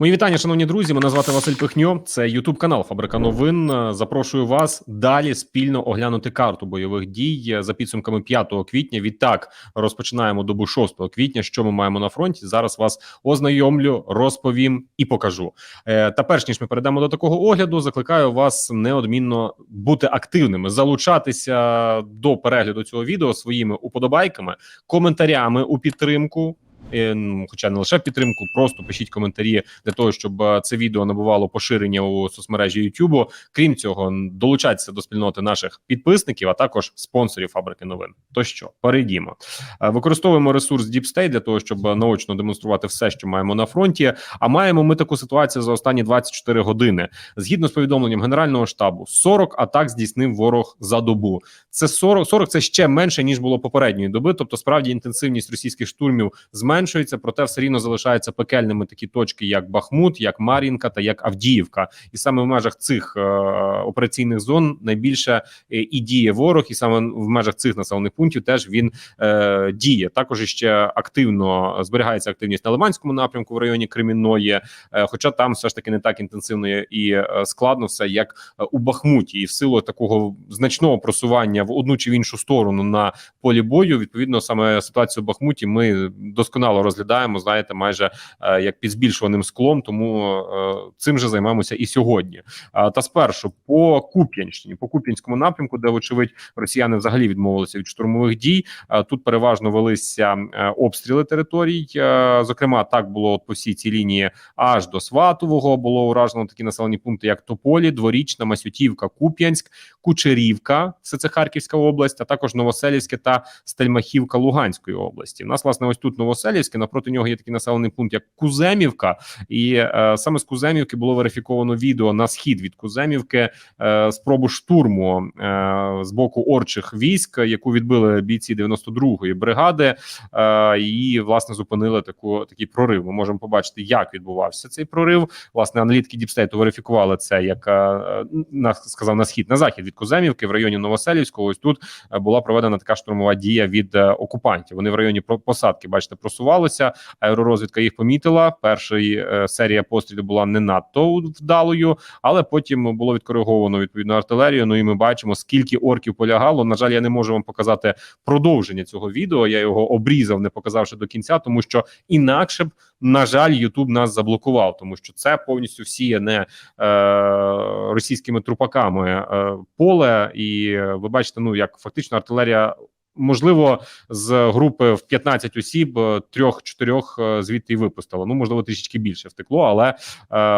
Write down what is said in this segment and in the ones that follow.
Мої вітання, шановні друзі. Мене звати Василь Пихньо. Це Ютуб канал Фабрика новин. Е, Запрошую вас далі спільно оглянути карту бойових дій за підсумками 5 квітня. Відтак розпочинаємо добу 6 квітня. Що ми маємо на фронті? Зараз вас ознайомлю, розповім і покажу. Е, Та перш ніж ми перейдемо до такого огляду, закликаю вас неодмінно бути активними, залучатися до перегляду цього відео своїми уподобайками, коментарями у підтримку. Хоча не лише підтримку, просто пишіть коментарі для того, щоб е, це відео набувало поширення у соцмережі YouTube. Крім цього, долучайтеся до спільноти наших підписників, а також спонсорів фабрики новин. То що, перейдімо. Е, Використовуємо ресурс Deep для того, щоб е, наочно демонструвати все, що маємо на фронті. А маємо ми таку ситуацію за останні 24 години. Згідно з повідомленням Генерального штабу, 40 атак здійснив ворог за добу. Це 40, 40 це ще менше ніж було попередньої доби. Тобто, справді інтенсивність російських штурмів зменшується, проте все рівно залишаються пекельними такі точки, як Бахмут, як Мар'їнка та як Авдіївка. І саме в межах цих е, операційних зон найбільше е, і діє ворог, і саме в межах цих населених пунктів теж він е, діє. Також ще активно зберігається активність на Лиманському напрямку в районі Кремінної, е, хоча там все ж таки не так інтенсивно і е, складно все, як е, у Бахмуті, і в силу такого значного просування в одну чи в іншу сторону на полі бою. Відповідно, саме ситуацію в Бахмуті ми досконало розглядаємо. Знаєте, майже е, як під збільшуваним склом. Тому е, цим же займаємося і сьогодні. Та спершу по Куп'янщині, по Куп'янському напрямку, де вочевидь росіяни взагалі відмовилися від штурмових дій. Тут переважно велися е, обстріли територій. Е, зокрема, так було по всій цій лінії аж до Сватового. Було уражено такі населені пункти, як Тополі, Дворічна, Масютівка, Куп'янськ, Кучерівка, все це Харківська область, а також Новоселівське та Стельмахівка Луганської області. У нас власне ось тут Новоселівське. Напроти нього є такий населений пункт, як Куземівка, і е, саме з Куземівки було верифіковано відео на схід від Куземівки е, спробу штурму е, з боку орчих військ, яку відбили бійці 92-ї бригади, е, і власне зупинили таку такий прорив. Ми можемо побачити, як відбувався цей прорив. Власне, аналітики Діпстейту верифікували це як е, на сказав на схід на захід від Куземівки в районі Новоселівського. Ось тут була проведена така штурмова дія від е, окупантів. Вони в районі посадки, бачите, просувалися. Аеророзвідка їх помітила. Перша е, серія пострілів була не надто вдалою, але потім було відкориговано відповідно артилерію. Ну і ми бачимо, скільки орків полягало. На жаль, я не можу вам показати продовження цього відео. Я його обрізав, не показавши до кінця, тому що інакше б. На жаль, Ютуб нас заблокував, тому що це повністю всіяне е, російськими трупаками е, поле, і е, ви бачите, ну як фактично артилерія. Можливо, з групи в 15 осіб е, трьох-чотирьох е, звідти й випустило. Ну можливо, трішечки більше втекло, але е,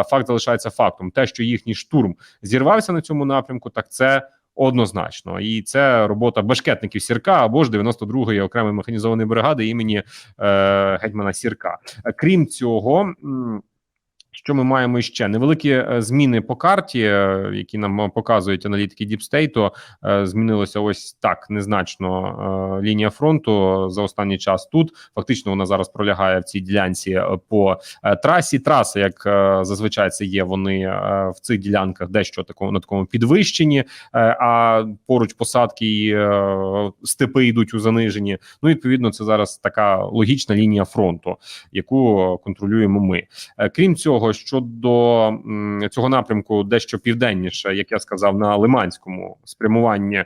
факт залишається фактом. Те, що їхній штурм зірвався на цьому напрямку, так це однозначно. І це робота бешкетників Сірка або ж 92-ї окремої механізованої бригади імені е, гетьмана Сірка. Крім цього. Що ми маємо ще невеликі е, зміни по карті, е, які нам е, показують аналітики Діпстейту. Змінилося ось так незначно лінія фронту за останній час. Тут фактично вона зараз пролягає в цій ділянці по трасі. Траси, як зазвичай це є, вони в цих ділянках дещо такому на такому підвищенні, а поруч посадки і степи йдуть у заниженні. Ну відповідно, це зараз така логічна лінія фронту, яку контролюємо ми. Крім цього, щодо цього напрямку, дещо південніше, як я сказав, на Лиманському спрямуванні.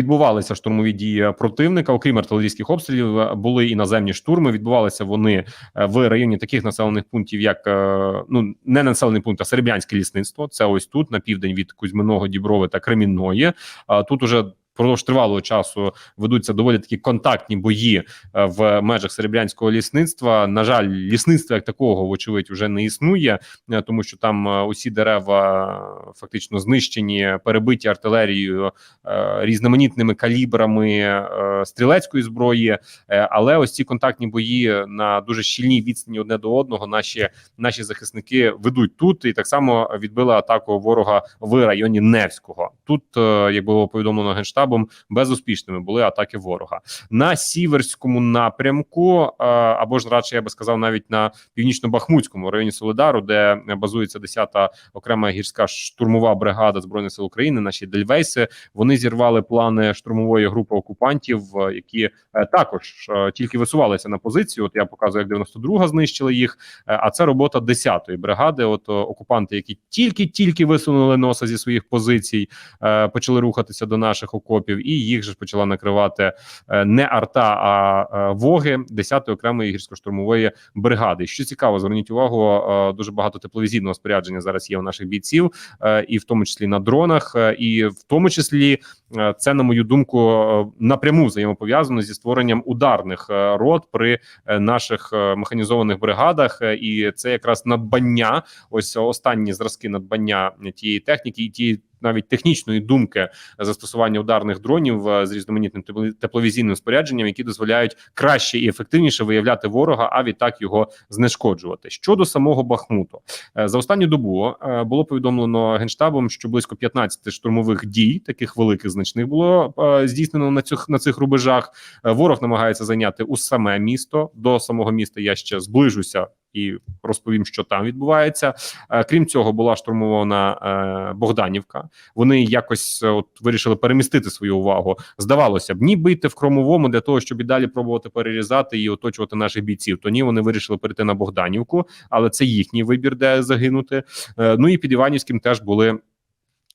Відбувалися штурмові дії противника, окрім артилерійських обстрілів, е, були і наземні штурми. Відбувалися вони е, в районі таких населених пунктів, як е, ну не населений пункт, а Серебрянське лісництво. Це ось тут на південь від Кузьминого, Діброви та Кремінної. Тут уже впродовж тривалого часу ведуться доволі такі контактні бої е, в межах серебрянського лісництва. На жаль, лісництва як такого, вочевидь, вже не існує, е, тому що там е, усі дерева фактично знищені, перебиті артилерією різноманітними калібрами стрілецької зброї. Але ось ці контактні бої на дуже щільній відстані одне до одного. Наші наші захисники ведуть тут, і так само відбили атаку ворога в районі Невського. Тут, як було повідомлено генштабом, генштабом безуспішними були атаки ворога на сіверському напрямку, е, або ж радше я би сказав, навіть на північно-бахмутському районі Солидару, де базується 10-та окрема гірська штурмова бригада збройних сил України. Наші дельвейси вони зірвали плани штурмової групи окупантів, е, які е, також тільки висувалися на позицію. От я показую, як 92-га знищили їх. А це робота 10-ї бригади. От окупанти, які тільки-тільки висунули носа зі своїх позицій, почали рухатися до наших окопів, і їх же почала накривати е, не арта, а е, воги 10-ї окремої гірсько-штурмової бригади. Що цікаво, зверніть увагу, е, дуже багато тепловізійного спорядження зараз є у наших бійців, і в тому числі на дронах, і в тому числі це, на мою думку, напряму взаємопов'язано зі створенням ударних рот при наших механізованих бригадах, і це якраз надбання. Ось останні зразки надбання тієї техніки і тієї. Навіть технічної думки застосування ударних дронів е, з різноманітним тепло- тепловізійним спорядженням, які дозволяють краще і ефективніше виявляти ворога, а відтак його знешкоджувати. Щодо самого Бахмуту, Е, за останню добу е, було повідомлено генштабом, що близько 15 штурмових дій, таких великих значних, було здійснено на цих на цих рубежах. Ворог намагається зайняти усаме місто. До самого міста я ще зближуся і розповім, що там відбувається. Е, Крім цього, була штурмована е, Богданівка. Вони якось е, от вирішили перемістити свою увагу. Здавалося б, ніби йти в кромовому для того, щоб і далі пробувати перерізати і оточувати наших бійців. То ні, вони вирішили перейти на Богданівку, але це їхній вибір, де загинути. Ну і під Іванівським теж були.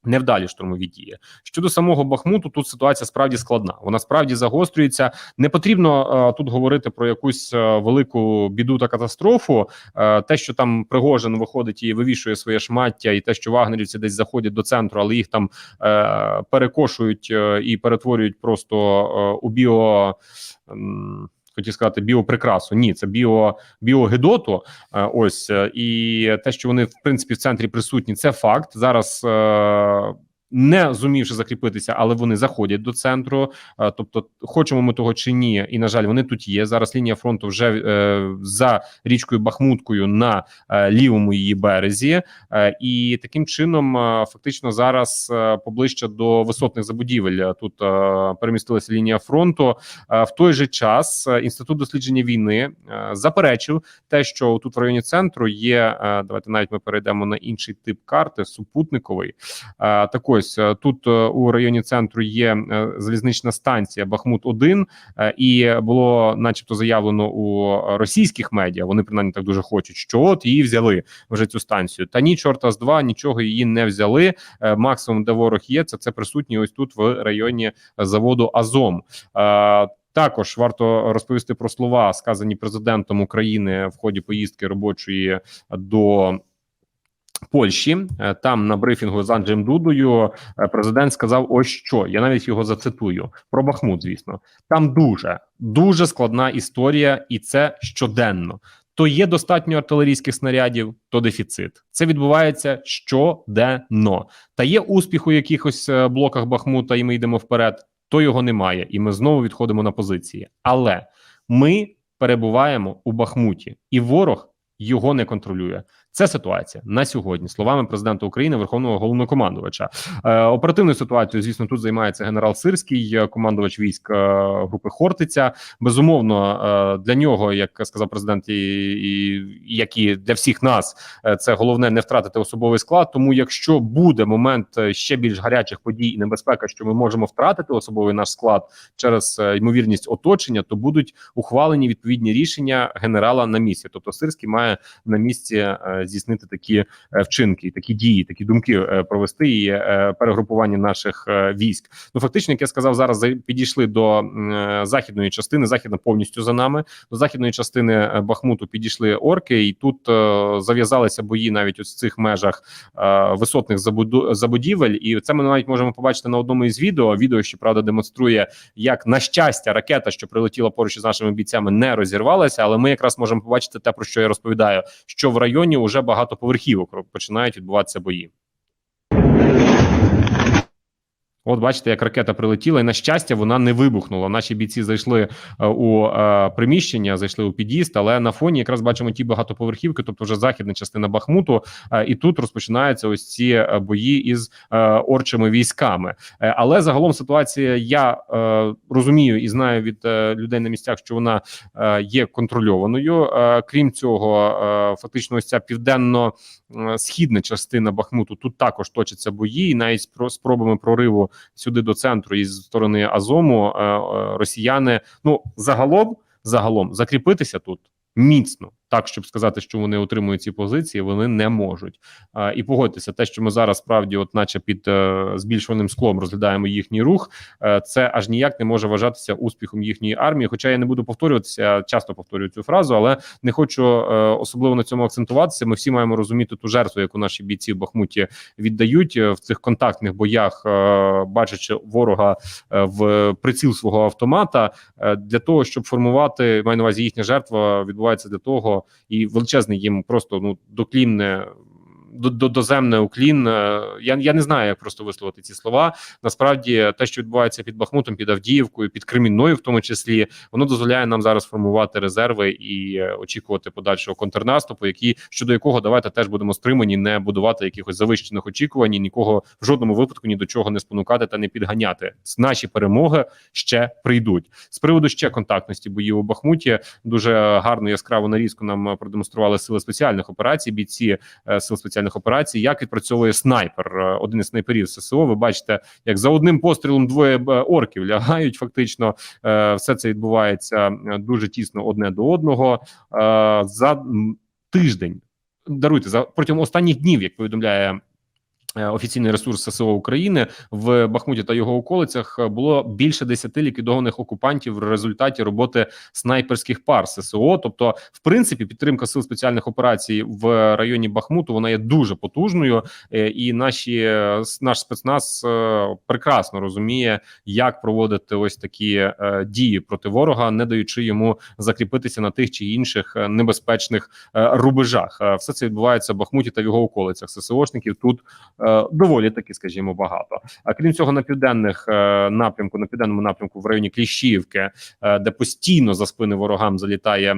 Невдалі штурмові дії щодо самого Бахмуту. Тут ситуація справді складна. Вона справді загострюється. Не потрібно е, тут говорити про якусь е, велику біду та катастрофу. Е, те, що там Пригожин виходить і вивішує своє шмаття, і те, що вагнерівці десь заходять до центру, але їх там е, перекошують е, і перетворюють просто е, у біо. м, Хотів сказати біоприкрасу. Ні, це біо біогедоту. Е, Ось е, і те, що вони в принципі в центрі присутні, це факт. Зараз е, не зумівши закріпитися, але вони заходять до центру. Е, Тобто, хочемо ми того чи ні, і на жаль, вони тут є. Зараз лінія фронту вже е, за річкою Бахмуткою на е, лівому її березі, Е, і таким чином, е, фактично, зараз е, поближче до висотних забудівель е, тут е, перемістилася лінія фронту. Е, В той же час е, інститут дослідження війни е, заперечив те, що тут в районі центру є. е, Давайте навіть ми перейдемо на інший тип карти супутниковий. Е, Так ось е, тут е, у районі центру є е, залізнична станція Бахмут 1 і було, начебто, заявлено у російських медіа. Вони принаймні так дуже хочуть, що от її взяли вже цю станцію. Та ні, чорта з два нічого її не взяли. Максимум, де ворог є, це це присутній ось тут в районі заводу Азом. Також варто розповісти про слова, сказані президентом України в ході поїздки робочої до. Польщі Е, там на брифінгу з Анджеєм Дудою е, президент сказав: ось що я навіть його зацитую про Бахмут. Звісно, там дуже дуже складна історія, і це щоденно. То є достатньо артилерійських снарядів, то дефіцит. Це відбувається щоденно. Та є успіх у якихось е, блоках Бахмута, і ми йдемо вперед. То його немає, і ми знову відходимо на позиції. Але ми перебуваємо у Бахмуті, і ворог його не контролює. Це ситуація на сьогодні. Словами президента України, Верховного головнокомандувача. Е, оперативною ситуацією, звісно, тут займається генерал Сирський, командувач військ е, групи Хортиця. Безумовно, е, для нього, як сказав президент, і, і як і для всіх нас, е, це головне не втратити особовий склад. Тому, якщо буде момент ще більш гарячих подій і небезпека, що ми можемо втратити особовий наш склад через ймовірність оточення, то будуть ухвалені відповідні рішення генерала на місці. Тобто, Сирський має на місці е, здійснити такі е, вчинки, такі дії, такі думки е, провести і перегрупування наших військ. Ну фактично, як я сказав, зараз за- підійшли до західної частини. Західна повністю за нами. До західної частини Бахмуту підійшли орки, і тут зав'язалися бої навіть в цих межах висотних забудівель. І це ми навіть можемо побачити на одному із відео. Відео, що правда демонструє, як на щастя, ракета, що прилетіла поруч із нашими бійцями, не розірвалася. Але ми якраз можемо побачити те, про що я розповідаю, що в районі вже багато поверхівок починають відбуватися бої. От бачите, як ракета прилетіла, і на щастя, вона не вибухнула. Наші бійці зайшли е, у е, приміщення, зайшли у під'їзд, але на фоні якраз бачимо ті багатоповерхівки, тобто вже західна частина Бахмуту. Е, і тут розпочинаються ось ці бої із орчими військами. Але загалом ситуація я розумію і знаю від людей на місцях, що вона є контрольованою. Крім цього, фактично, ось ця південно е, східна частина Бахмуту тут також точаться бої, і навіть про спробами прориву сюди до центру із сторони Азому е, е, росіяни. Ну загалом загалом закріпитися тут міцно, так щоб сказати, що вони отримують ці позиції, вони не можуть. А, і погодьтеся, те, що ми зараз справді, от, наче під е, збільшуваним склом, розглядаємо їхній рух, е, це аж ніяк не може вважатися успіхом їхньої армії. Хоча я не буду повторюватися, часто повторюю цю фразу, але не хочу е, особливо на цьому акцентуватися. Ми всі маємо розуміти ту жертву, яку наші бійці в Бахмуті віддають е, в цих контактних боях, е, бачачи ворога е, в приціл свого автомата, е, для того, щоб формувати маю на увазі їхня жертва відбувається для того, і величезний їм просто ну доклінне. До, до доземне уклін. Я я не знаю, як просто висловити ці слова. Насправді, те, що відбувається під Бахмутом, під Авдіївкою, під Кремінною, в тому числі, воно дозволяє нам зараз формувати резерви і очікувати подальшого контрнаступу, який щодо якого давайте теж будемо стримані, не будувати якихось завищених очікувань, нікого в жодному випадку ні до чого не спонукати та не підганяти. Наші перемоги ще прийдуть. З приводу ще контактності боїв у Бахмуті дуже гарну яскраву нарізку нам продемонстрували сили спеціальних операцій. Бійці е, сил спеціальних операцій, як відпрацьовує снайпер, е, один із снайперів ССО. Ви бачите, як за одним пострілом двоє е, орків лягають. Фактично, Е, все це відбувається дуже тісно одне до одного за тиждень. Даруйте за протягом останніх днів, як повідомляє. Е, Офіційний ресурс ССО України в Бахмуті та його околицях е, було більше 10 ліквідованих окупантів в результаті роботи снайперських пар ССО. Тобто, в принципі, підтримка сил спеціальних операцій в районі Бахмуту вона є дуже потужною, е, і наші наш спецназ прекрасно розуміє, як проводити ось такі дії проти ворога, не даючи йому закріпитися на тих чи інших небезпечних рубежах. Все це відбувається в Бахмуті та в його околицях. ССОшників тут доволі таки, скажімо, багато. А крім цього, на південних е, напрямку, на південному напрямку, в районі Кліщівки, е, де постійно за спини ворогам залітає.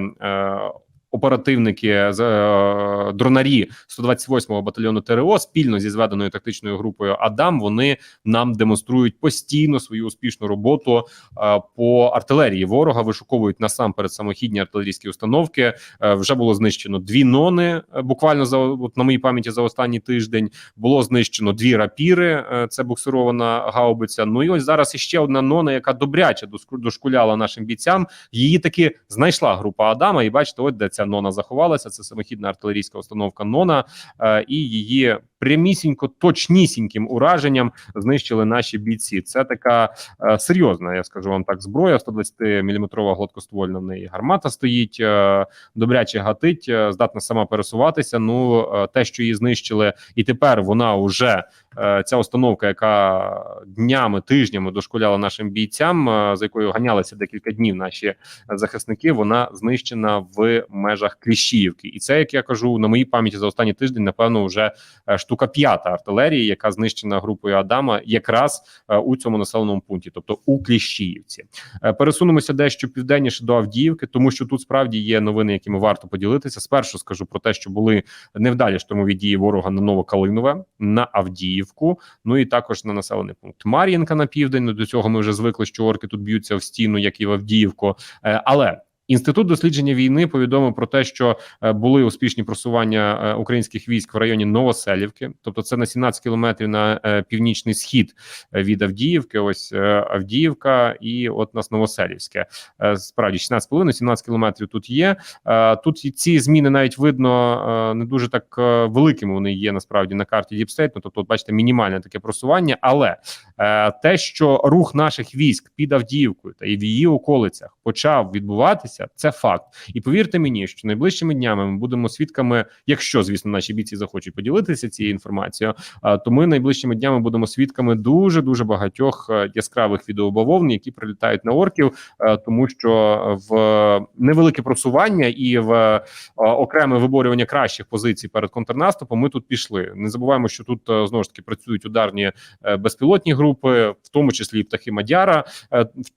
Е, Оперативники з е, дронарі 128-го батальйону ТРО спільно зі зведеною тактичною групою Адам вони нам демонструють постійно свою успішну роботу е, по артилерії ворога. Вишуковують насамперед самохідні артилерійські установки. Е, вже було знищено дві нони. е, Буквально за от на моїй пам'яті за останній тиждень було знищено дві рапіри. е, Це буксирована гаубиця. Ну і ось зараз іще одна нона, яка добряче дошкуляла нашим бійцям. Її таки знайшла група Адама. І бачите, от де ця нона заховалася. Це самохідна артилерійська установка Нона, е, і її прямісінько, точнісіньким ураженням знищили наші бійці. Це така е, серйозна, я скажу вам так, зброя. 120 мм гладкоствольна в неї гармата стоїть, е, добряче гатить, е, здатна сама пересуватися. Ну е, те, що її знищили, і тепер вона вже е, ця установка, яка днями, тижнями дошкуляла нашим бійцям, е, за якою ганялися декілька днів наші захисники. Вона знищена в межах Кліщіївки, і це як я кажу на моїй пам'яті за останній тиждень. Напевно, вже е, штука п'ята артилерії, яка знищена групою Адама, якраз е, у цьому населеному пункті, тобто у Кліщіївці. Е, Пересунемося дещо південніше до Авдіївки, тому що тут справді є новини, якими варто поділитися. Спершу скажу про те, що були невдалі штурмові дії ворога на Новокалинове, на Авдіївку. Ну і також на населений пункт Мар'їнка на південь. Ну, до цього ми вже звикли, що орки тут б'ються в стіну, як і в Авдіївку. Е, Але Інститут дослідження війни повідомив про те, що е, були успішні просування е, українських військ в районі Новоселівки, тобто це на 17 кілометрів на е, північний схід від Авдіївки. Ось Авдіївка, і от нас Новоселівське. Справді 16,5-17 кілометрів тут є. Тут ці зміни навіть видно не дуже так великими. Вони є насправді на карті Діпстейт. Ну, тобто, от бачите, мінімальне таке просування, але те, що рух наших військ під Авдіївкою та і в її околицях почав відбуватися, це факт. І повірте мені, що найближчими днями ми будемо свідками, якщо звісно наші бійці захочуть поділитися цією інформацією, то ми найближчими днями будемо свідками дуже дуже багатьох е, яскравих відеобавовн, які прилітають на орків, е, тому що в невелике просування і в е, окреме виборювання кращих позицій перед контрнаступом ми тут пішли. Не забуваємо, що тут знову ж таки працюють ударні безпілотні групи. в тому числі і птахи Мадяра.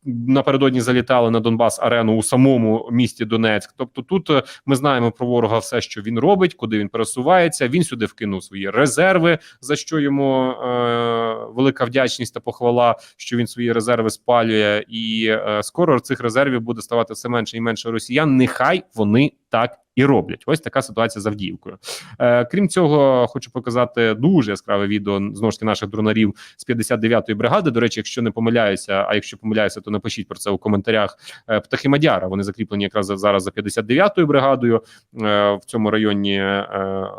Напередодні залітали на Донбас арену у самому місті Донецьк. Тобто, тут е, ми знаємо про ворога все, що він робить, куди він пересувається. Він сюди вкинув свої резерви, за що йому е, велика вдячність та похвала, що він свої резерви спалює, і е, скоро цих резервів буде ставати все менше і менше росіян. Нехай вони так і роблять. Ось така ситуація з Авдіївкою. Е, крім цього, хочу показати дуже яскраве відео знову ж таки наших дронарів з 59-ї бригади. До речі, якщо не помиляюся, а якщо помиляюся, то напишіть про це у коментарях. Е, птахи Мадяра. Вони закріплені якраз зараз за 59-ю бригадою. Е, в цьому районі е,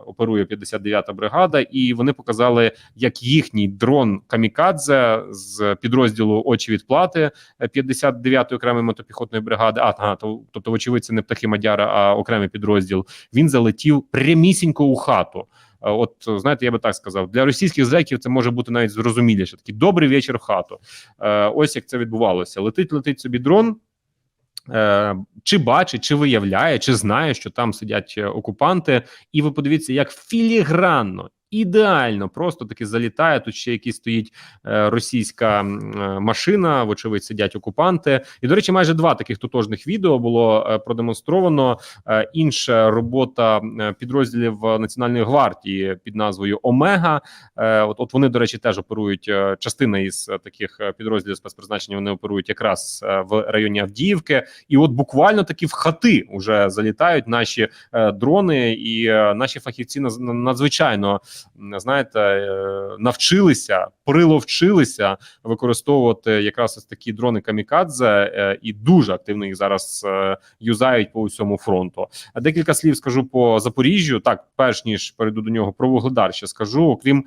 оперує 59-та бригада, і вони показали, як їхній дрон Камікадзе з підрозділу очі відплати е, 59-ї окремої мотопіхотної бригади. А то, тобто, вочевидь, не птахи Мадяра, а окремий підрозділ. Він залетів прямісінько у хату. Е, От знаєте, я би так сказав, для російських зеків це може бути навіть зрозуміліше. Такий добрий вечір в хату. Е, ось як це відбувалося. Летить, летить собі дрон. Е, чи бачить, чи виявляє, чи знає, що там сидять окупанти, і ви подивіться, як філігранно, ідеально, просто таки залітає. Тут ще якісь стоїть е, російська е, машина. Вочевидь, сидять окупанти. І до речі, майже два таких тотожних відео було е, продемонстровано. Інша робота підрозділів Національної гвардії під назвою Омега. От, от вони, до речі, теж оперують. Частина із таких підрозділів спецпризначення вони оперують якраз в районі Авдіївки. І от буквально такі в хати вже залітають наші дрони, і наші фахівці надзвичайно знаєте, е, навчилися, приловчилися використовувати якраз ось такі дрони камікадзе, е, і дуже активно їх зараз е, юзають по усьому фронту. А Декілька слів скажу по Запоріжжю. Так, перш ніж перейду до нього про Вугледар, ще скажу, окрім.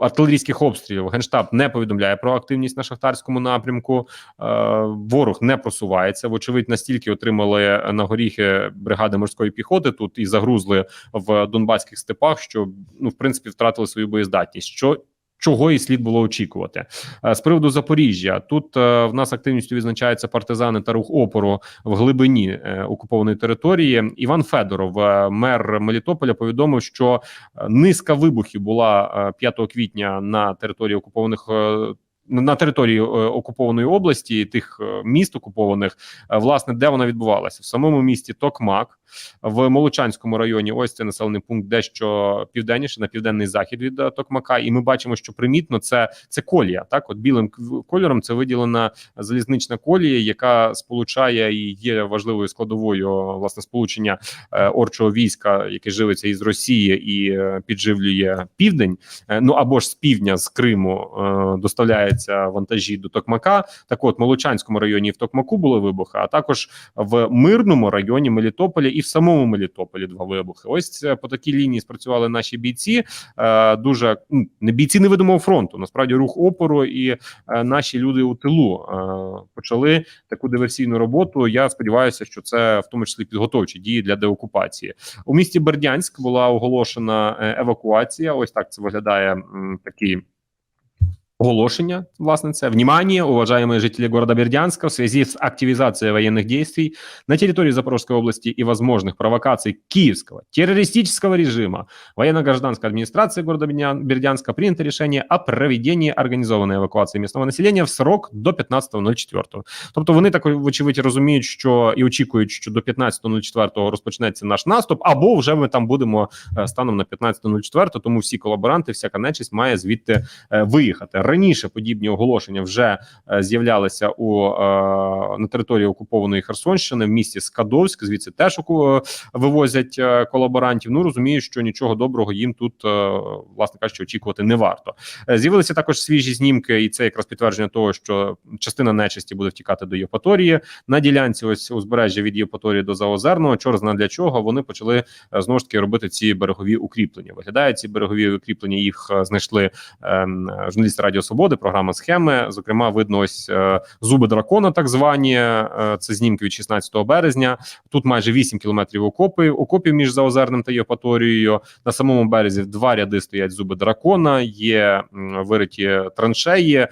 Артилерійських обстрілів генштаб не повідомляє про активність на шахтарському напрямку. Е, ворог не просувається. Вочевидь, настільки отримали на горіхи бригади морської піхоти тут і загрузли в донбаських степах, що ну в принципі втратили свою боєздатність. Що Чого і слід було очікувати Е, з приводу Запоріжжя. Тут е, в нас активністю відзначаються партизани та рух опору в глибині е, окупованої території. Іван Федоров, мер Мелітополя, повідомив, що низка вибухів була е, 5 квітня на території окупованих. на території окупованої області тих міст окупованих, власне, де вона відбувалася в самому місті Токмак в Молочанському районі. Ось це населений пункт, дещо південніше на південний захід від е, Токмака. І ми бачимо, що примітно це це колія. Так, от білим кольором це виділена залізнична колія, яка сполучає і є важливою складовою власне сполучення е, орчого війська, яке живиться із Росії і е, підживлює південь. Ну або ж з півдня з Криму доставляються вантажі до Токмака. Так, от в Молочанському районі в Токмаку були вибухи, а також в мирному районі Мелітополя і в самому Мелітополі два вибухи. Ось е, по такій лінії спрацювали наші бійці. Е, дуже ну, не бійці невидимого фронту. Насправді рух опору і е, наші люди у тилу почали таку диверсійну роботу. Я сподіваюся, що це в тому числі підготовчі дії для деокупації. У місті Бердянськ була оголошена евакуація. Ось так це виглядає такий. Оголошення, власне, це внимание, уважаемые жители города Бердянска, в связи с активизацией военных действий на территории Запорожской области и возможных провокаций киевского террористического режима, военно-гражданской администрации города Бердян- Бердянска принято решение о проведении организованной евакуації местного населения в срок до 15.04. Тобто вони так вочевидь розуміють, що і очікують, що до 15.04 розпочнеться наш наступ, або вже ми там будемо е, станом на 15.04, тому всі колаборанти, всяка нечисть має звідти е, виїхати. Раніше подібні оголошення вже е, з'являлися у е, на території окупованої Херсонщини в місті Скадовськ. Звідси теж оку- вивозять е, колаборантів. Ну розумію, що нічого доброго їм тут, е, власне кажучи, очікувати не варто. Е, З'явилися також свіжі знімки, і це якраз підтвердження того, що частина нечисті буде втікати до Євпаторії. На ділянці, ось узбережжя від Євпаторії до Заозерного. Чор зна для чого вони почали е, знову ж таки робити ці берегові укріплення. Виглядають ці берегові укріплення. Їх е, знайшли ем, журналісти Радіо Свободи, програма схеми. Зокрема, видно ось е, зуби дракона, так звані. Е, це знімки від 16 березня. Тут майже 8 кілометрів окопи, окопів між Заозерним та Євпаторією. На самому березі два ряди стоять зуби дракона, є вириті траншеї.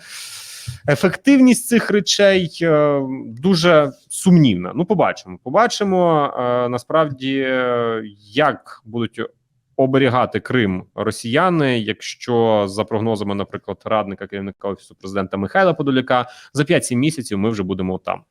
Ефективність цих речей е, дуже сумнівна. Ну, побачимо. Побачимо насправді, як будуть оберігати Крим росіяни, якщо за прогнозами, наприклад, радника керівника офісу президента Михайла Подоляка, за 5-7 місяців ми вже будемо там.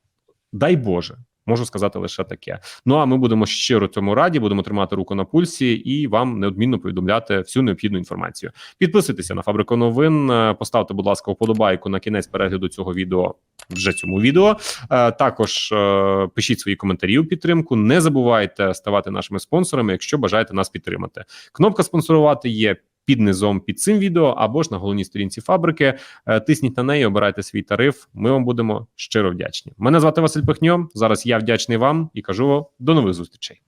Дай Боже. Можу сказати лише таке. Ну а ми будемо щиро цьому раді, будемо тримати руку на пульсі і вам неодмінно повідомляти всю необхідну інформацію. Підписуйтеся на фабрику новин. е, Поставте, будь ласка, вподобайку на кінець перегляду цього відео. Вже цьому відео Е, також е, пишіть свої коментарі у підтримку. Не забувайте ставати нашими спонсорами, якщо бажаєте нас підтримати. Кнопка спонсорувати є під низом під цим відео або ж на головній сторінці фабрики. Е, Тисніть на неї, обирайте свій тариф. Ми вам будемо щиро вдячні. Мене звати Василь Пихньо. Зараз я вдячний вам і кажу до нових зустрічей.